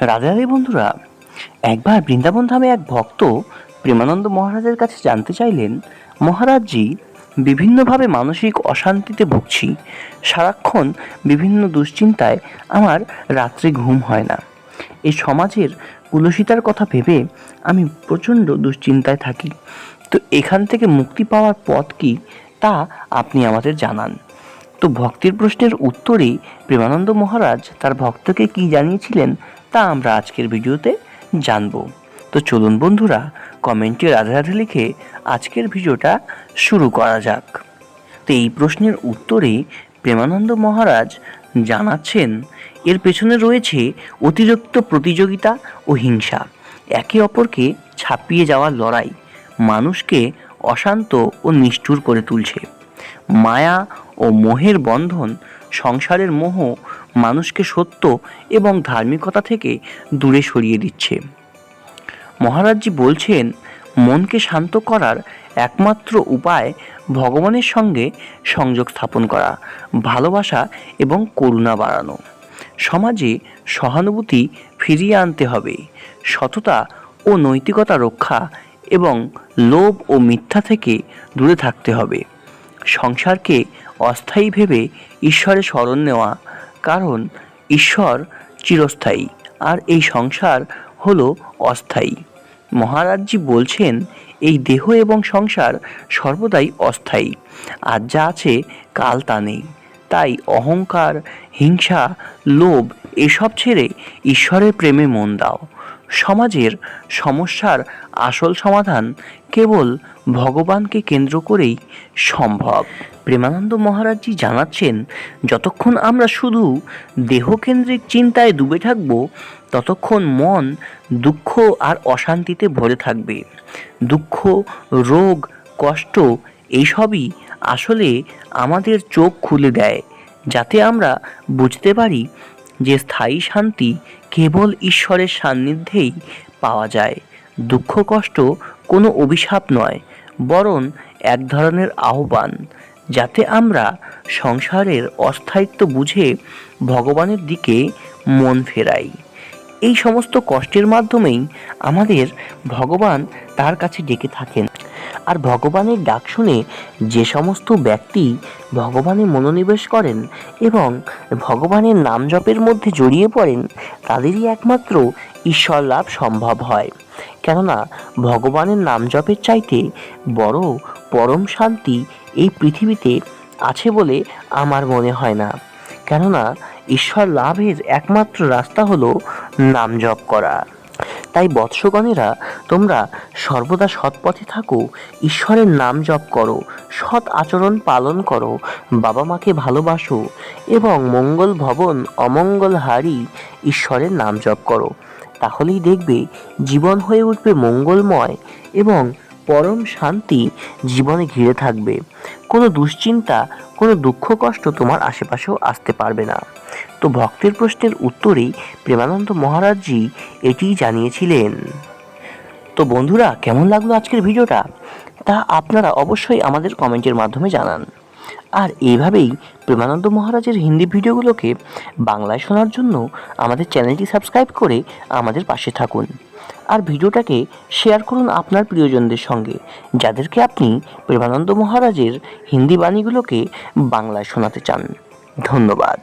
রাধে বন্ধুরা, একবার বৃন্দাবন ধামে এক ভক্ত প্রেমানন্দ মহারাজের কাছে জানতে চাইলেন, মহারাজজি, বিভিন্নভাবে মানসিক অশান্তিতে ভুগছি, সারাক্ষণ বিভিন্ন দুশ্চিন্তায় আমার রাত্রে ঘুম হয় না। এই সমাজের কুলসিতার কথা ভেবে আমি প্রচণ্ড দুশ্চিন্তায় থাকি। তো এখান থেকে মুক্তি পাওয়ার পথ কি, তা আপনি আমাদের জানান। তো ভক্তির প্রশ্নের উত্তরে প্রেমানন্দ মহারাজ তার ভক্তকে কি জানিয়েছিলেন তা আমরা আজকের ভিডিওতে জানব। তো চলুন বন্ধুরা, কমেন্টে রাধে রাধে লিখে আজকের ভিডিওটা শুরু করা যাক। তো এই প্রশ্নের উত্তরে প্রেমানন্দ মহারাজ জানাচ্ছেন, এর পেছনে রয়েছে অতিরিক্ত প্রতিযোগিতা ও হিংসা। একে অপরকে ছাপিয়ে যাওয়ার লড়াই মানুষকে অশান্ত ও নিষ্ঠুর করে তুলছে। মায়া ও মোহের বন্ধন সংসারের মোহ মানুষকে সত্য এবং ধার্মিকতা থেকে দূরে সরিয়ে দিচ্ছে। মহারাজজি বলছেন, মনকে শান্ত করার একমাত্র উপায় ভগবানের সঙ্গে সংযোগ স্থাপন করা, ভালোবাসা এবং করুণা বাড়ানো। সমাজে সহানুভূতি ফিরিয়ে আনতে হবে, সততা ও নৈতিকতা রক্ষা এবং লোভ ও মিথ্যা থেকে দূরে থাকতে হবে। সংসারকে অস্থায়ী ভেবে ঈশ্বরের শরণ নেওয়া। কারণ ঈশ্বর চিরস্থায়ী, আর এই সংসার হলো অস্থায়ী। মহারাজজি বলছেন, এই দেহ এবং সংসার সর্বদাই অস্থায়ী, আর যা আছে কাল তা নেই। তাই অহংকার, হিংসা, লোভ, এসব ছেড়ে ঈশ্বরের প্রেমে মন দাও। সমাজের সমস্যার আসল সমাধান কেবল ভগবানকে কেন্দ্র করেই সম্ভব। প্রেমানন্দ মহারাজজি জানাচ্ছেন, যতক্ষণ আমরা শুধু দেহকেন্দ্রিক চিন্তায় ডুবে থাকব, ততক্ষণ মন দুঃখ আর অশান্তিতে ভরে থাকবে। দুঃখ, রোগ, কষ্ট এইসবই আসলে আমাদের চোখ খুলে দেয়, যাতে আমরা বুঝতে পারি যে স্থায়ী শান্তি কেবল ঈশ্বরের সান্নিধ্যেই পাওয়া যায়। দুঃখ, কষ্ট কোনো অভিশাপ নয়, বরং এক ধরনের আহ্বান, যাতে আমরা সংসারের অস্থায়িত্ব বুঝে ভগবানের দিকে মন ফেরাই। এই সমস্ত কষ্টের মাধ্যমেই আমাদের ভগবান তার কাছে ডেকে থাকেন। আর ভগবানের ডাক শুনে যে সমস্ত ব্যক্তি ভগবানে মনোনিবেশ করেন এবং ভগবানের নাম জপের মধ্যে জড়িয়ে পড়েন, তাদেরই একমাত্র ঈশ্বর লাভ সম্ভব হয়। কেননা ভগবানের নাম জপের চাইতে বড় পরম শান্তি এই পৃথিবীতে আছে বলে আমার মনে হয় না। কেননা ঈশ্বর লাভের একমাত্র রাস্তা হলো নাম জপ করা। তাই বৎসগণেরা তোমরা সর্বদা সৎপথে থাকো, ঈশ্বরের নাম জপ করো, সৎ আচরণ পালন করো, বাবা মাকে ভালোবাসো এবং মঙ্গল ভবন অমঙ্গল হারি ঈশ্বরের নাম জপ করো। তাহলেই দেখবে জীবন হয়ে উঠবে মঙ্গলময় এবং পরম শান্তি জীবনে ঘিরে থাকবে। কোনো দুশ্চিন্তা, কোনো দুঃখ কষ্ট তোমার আশেপাশেও আসতে পারবে না। তো ভক্তের প্রশ্নের উত্তরেই প্রেমানন্দ মহারাজজি এটিই জানিয়েছিলেন। তো বন্ধুরা, কেমন লাগল আজকের ভিডিওটা? তা আপনারা অবশ্যই আমাদের কমেন্টের মাধ্যমে জানান। আর এইভাবেই প্রেমানন্দ মহারাজের হিন্দি ভিডিওগুলোকে বাংলায় শোনার জন্য আমাদের চ্যানেলটি সাবস্ক্রাইব করে আমাদের পাশে থাকুন। আর ভিডিওটাকে শেয়ার করুন আপনার প্রিয়জনদের সঙ্গে, যাদেরকে আপনি প্রেমানন্দ মহারাজের হিন্দি বাণীগুলোকে বাংলায় শোনাতে চান। ধন্যবাদ।